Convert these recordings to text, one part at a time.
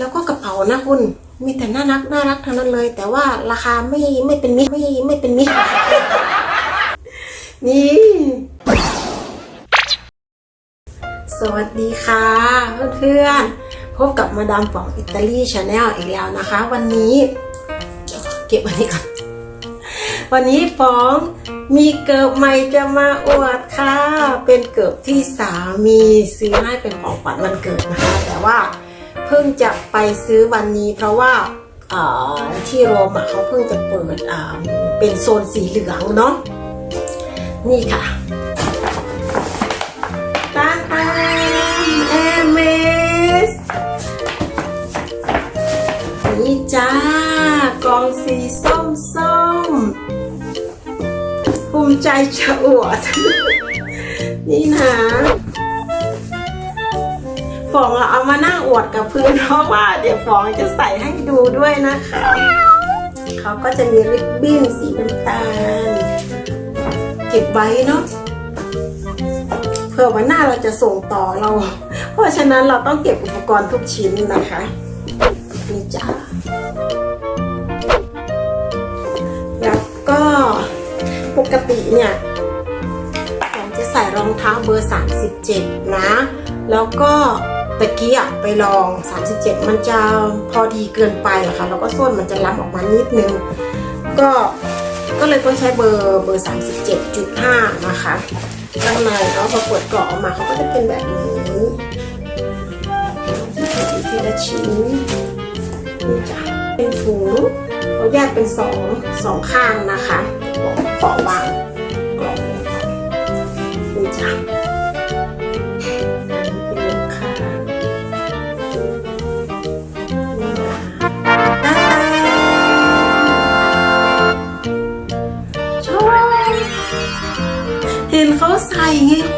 แล้วก็กระเป๋านะคุณมีแต่น่ารักน่ารักทั้งนั้นเลย แต่ว่าราคาไม่ไม่เป็นมิตรไม่ไม่เป็นมิตรนี่สวัสดีค่ะเพื่อนๆพบกับมาดามป๋องอิตาลีชาแนลอีกแล้วนะคะ วันนี้ เก็บอันนี้ก่อนวันนี้ฟองมีเกิบใหม่จะมาอวดค่ะ เป็นเกิบที่สามีซื้อให้เป็นของขวัญวันเกิดนะคะ แต่ว่า เพิ่งจะไปซื้อวันนี้ เพราะว่าที่โรมเขาเพิ่งจะเปิดเป็นโซนสีเหลืองเนาะนี่ค่ะตาตานเอเมสนี่จ้ากองสีส้มส้มภูมิใจจะอวด นี่นะ ฟองอะเอามานั่งอวดกับพื้นเพราะว่าเดี๋ยวฟองจะใส่ให้ดูด้วยนะคะ เขาก็จะมีริบบิ้นสีน้ำตาล เก็บไว้เนาะเผื่อวันหน้าเราจะส่งต่อเรา เพราะฉะนั้นเราต้องเก็บอุปกรณ์ทุกชิ้นนะคะนี่จ้าแล้วก็ปกติเนี่ยผมจะใส่รองเท้าเบอร์ 37 นะ แล้วก็ ตะกี้อะไปลอง 37 มันจะพอดีเกินไปอะค่ะแล้วก็ส้นมันจะล้ำออกมานิดนึง ก็ก็เลยต้องใช้เบอร์เบอร์ 37.5 นะคะข้างในเนาะพอเปิดกล่องออกมาเขาก็จะเป็นแบบนี้ทีละชิ้นนี่จ้ะเป็นถุงเขาแยกเป็นสองสองข้างนะคะบอกขอวาง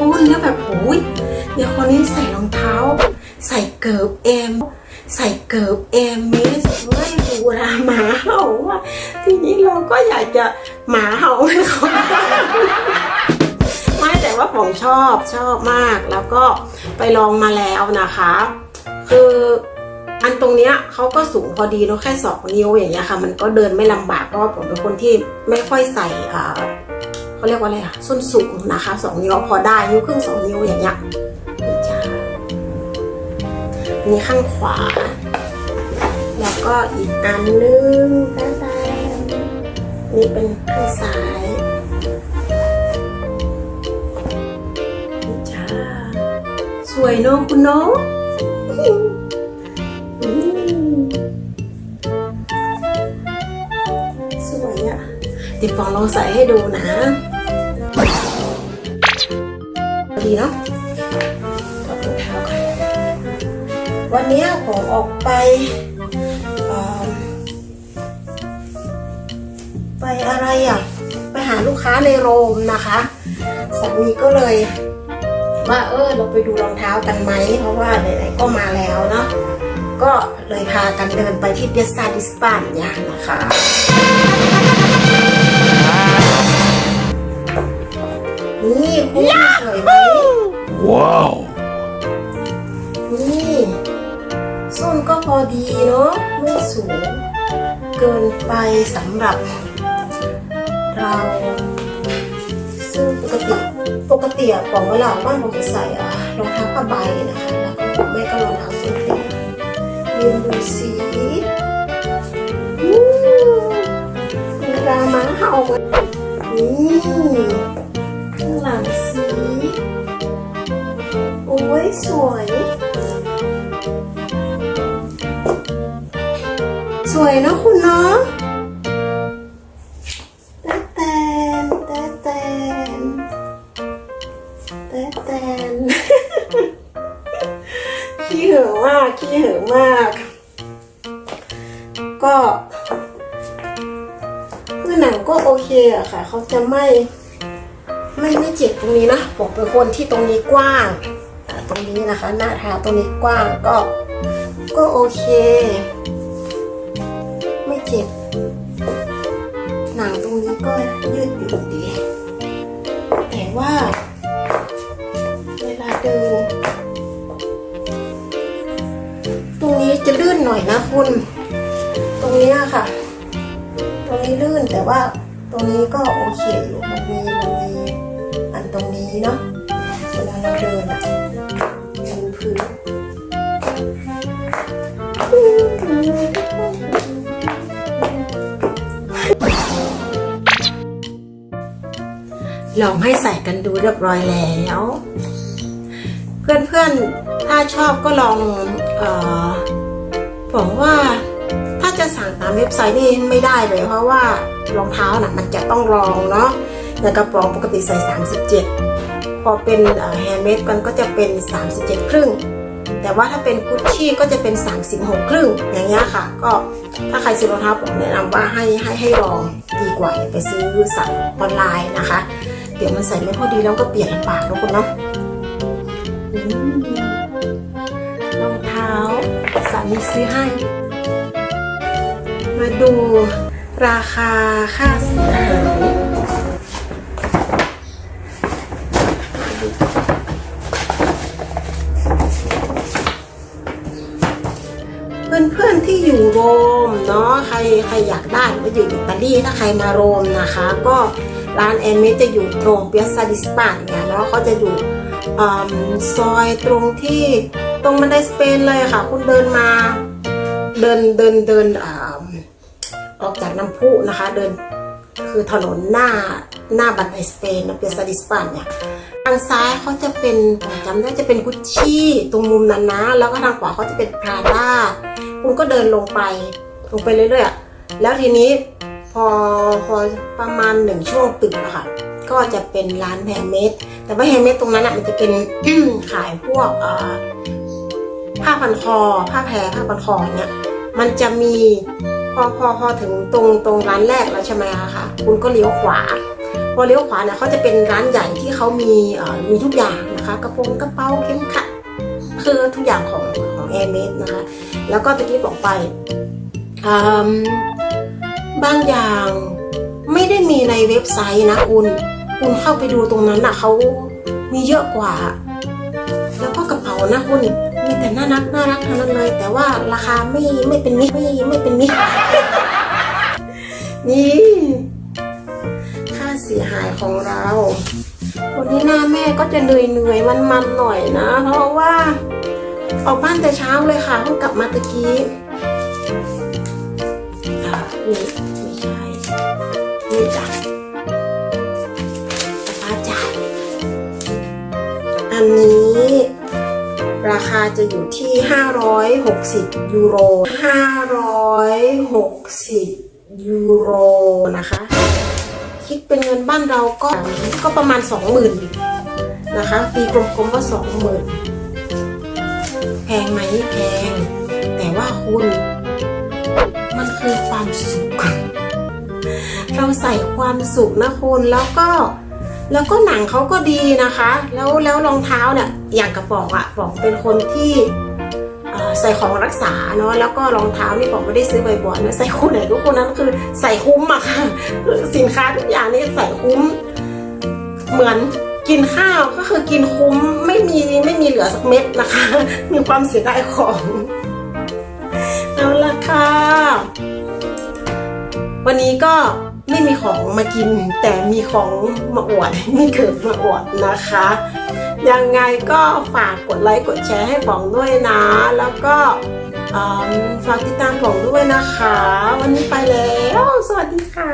ส่ไงคุณแล้วแบบโอ้ยเดี๋ยวคนนี้ใส่รองเท้า ใส่เกิบเอมใส่เกิบเอมเมสไม่ดูราหมาเห่าว่าทีนี้เราก็อยากจะหมาเห่าให้เขาไม่แต่ว่าผมชอบชอบมากแล้วก็ไปลองมาแล้วนะคะ คืออันตรงเนี้ยเขาก็สูงพอดีเนอะแค่สองนิ้วอย่างเงี้ยค่ะ มันก็เดินไม่ลำบากเพราะว่าผมเป็นคนที่ไม่ค่อยใส่อ่า เขาเรียกว่าอะไรอะส้นสูงนะคะสองนิ้วพอได้นิ้วครึ่งสองนิ้วอย่างเงี้ยนี่จ้านี่ข้างขวา แล้วก็อีกอันนึงตาตานี่เป็นข้างซ้ายนี่จ้าสวยเนอะคุณเนอะสวยอะติดฟองลองใส่ให้ดูนะ ดีเนาะถอดรองเท้าก่อนวันนี้ผมออกไปไปอะไรอะ ไปหาลูกค้าในโรมนะคะสามีก็เลยว่าเออเราไปดูรองเท้ากันไหม เพราะว่าไหนๆก็มาแล้วเนาะก็เลยพากันเดินไปที่เดสซาดิสปานเนี่ยนะคะ นี่คุณสวยไหม Wow. นี่ส้นก็พอดีเนาะไม่สูง เกินไปสำหรับ เรา ซึ่งปกติปกติอะของเวลาบ้านผมจะใส่อะรองเท้าผ้าใบนะคะ แล้วก็ไม่ก็รองเท้าส้นเตี้ยยืนดูสีอู้เป็นรามาเห่านี่ข้างหลังสีโอ้ยสวย สวยเนอะคุณเนาะแต่แตนแต่แตนแต่แตนขี้เหอะมากขี้เหอะมาก ก็คือหนังก็โอเคอะค่ะ เขาจะไม่ เจ็บตรงนี้นะผมเป็นคนที่ตรงนี้กว้าง ตรงนี้นะคะ หน้าเท้าตรงนี้กว้างก็ ก็โอเค ไม่เจ็บ หนังตรงนี้ก็ยืดหยุ่นดี แต่ว่า เวลาเดินตรงนี้จะลื่นหน่อยนะคุณ ตรงนี้ค่ะ ตรงนี้ลื่นแต่ว่าตรงนี้ก็โอเคอยู่มันมีมัน ตรงนี้เนาะเวลาเราเดินอะมันพื้นลองให้ใส่กันดูเรียบร้อยแล้ว เพื่อนๆ ถ้าชอบก็ลองเออผมว่าถ้าจะสั่งตามเว็บไซต์นี่ไม่ได้เลยเพราะว่ารองเท้านะมันจะต้องรองเนาะ อย่างกระป๋องปกติใส่ 37 พอเป็นแฮนด์เมดกันก็จะเป็น 37 ครึ่ง แต่ว่าถ้าเป็นกุชชี่ก็จะเป็น 36 ครึ่ง อย่างเงี้ยค่ะ ก็ถ้าใครซื้อรองเท้าผมแนะนำว่าให้ให้ให้ลองดีกว่าไปซื้อสั่งออนไลน์นะคะ เดี๋ยวมันใส่ไม่พอดีแล้วก็เปลี่ยนลำบากนะคุณเนาะรองเท้าสามีซื้อให้ มาดูราคาค่าเสียหาย เพื่อนๆที่อยู่โรมเนาะใครใครอยากได้หรือว่าอยู่อิตาลีถ้าใครมาโรมนะคะ ก็ร้านแอนเมจะอยู่ตรงเปียซาดิสปาเนี่ยเนาะเขาจะอยู่อซอยตรงที่ตรงบันไดสเปนเลยค่ะ คุณเดินมาเดินเดินเดินออกจากน้ำพุนะคะ เดินคือถนนหน้าหน้าบันไดสเปนเปียซาดิสปานเนี่ยทางซ้ายเขาจะเป็นจำได้จะเป็นกุชชี่ตรงมุมนั้นนะ แล้วก็ทางขวาเขาจะเป็นพราด้า คุณก็เดินลงไป ลงไปเรื่อยๆ แล้วทีนี้พอพอประมาณหนึ่งช่วงตึกอะค่ะ ก็จะเป็นร้านแฮมเมดแต่ว่าแฮมเมดตรงนั้นอะมันจะเป็นขายพวกผ้าพันคอ ผ้าแพรผ้าพันคอเนี่ยมันจะมีพอพอพอถึงตรงตรงร้านแรกแล้วใช่ไหมคะ คุณก็เลี้ยวขวา พอเลี้ยวขวาเนี่ยเขาจะเป็นร้านใหญ่ที่เขามีมีทุกอย่างนะคะ กระโปรงกระเป๋าเข็มขัด คือทุกอย่างของของแอร์เมสนะคะ แล้วก็ตะกี้บอกไปบางอย่างไม่ได้มีในเว็บไซต์นะคุณ คุณเข้าไปดูตรงนั้นน่ะเขามีเยอะกว่า แล้วก็กระเป๋านะคุณมีแต่น่ารักน่ารักทั้งนั้นเลย แต่ว่าราคาไม่ไม่เป็นมิตรไม่ไม่เป็นมิตรนี่ค่าเสียหายของเราวันนี้หน้าแม่ก็จะเหนื่อยเหนื่อยมันมันหน่อยนะ เพราะว่า ออกบ้านแต่เช้าเลยค่ะเพิ่งกลับมาตะกี้อ่านี่ไม่ใช่นี่จ้ะป้าจ่ายอันนี้ ราคาจะอยู่ที่ 560 ยูโร 560 ยูโรนะคะ คิดเป็นเงินบ้านเราก็ก็ประมาณ 20,000นะคะตีกลมๆว่า 20,000แพ งไหมแพง แต่ว่าคุณ มันคือความสุข เราใส่ความสุขนะคุณแล้วก็ แล้วก็หนังเขาก็ดีนะคะ แล้วแล้วรองเท้าเนี่ยอย่างกระป๋องอะป๋องเป็นคนที่ใส่ของรักษาเนาะแล้วก็รองเท้านี่ป๋องไม่ได้ซื้อบ่อยๆนะใส่คู่ไหนก็คู่นั้นคือใส่คุ้มอะค่ะสินค้าทุกอย่างนี่ใส่คุ้มเหมือน กินข้าวก็คือกินคุ้มไม่มีไม่มีเหลือสักเม็ดนะคะ มีความเสียดายของเอาละค่ะวันนี้ก็ไม่มีของมากิน แต่มีของมาอวดมีเกิดมาอวดนะคะ ยังไงก็ฝากกดไลค์กดแชร์ให้ป๋องด้วยนะ แล้วก็ฝากติดตามป๋องด้วยนะคะ วันนี้ไปแล้ว สวัสดีค่ะ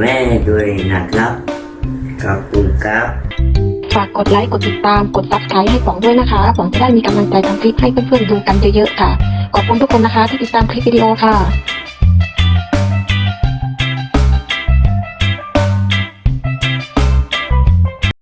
แม่ด้วยนะครับ ขอบคุณครับ ฝากกดไลค์ กดติดตาม กดซับสไครต์ให้ป๋องด้วยนะคะป๋องจะได้มีกำลังใจทำคลิปให้เพื่อนๆดูกันเยอะๆค่ะ ขอบคุณทุกคนนะคะที่ติดตามคลิปวิดีโอค่ะ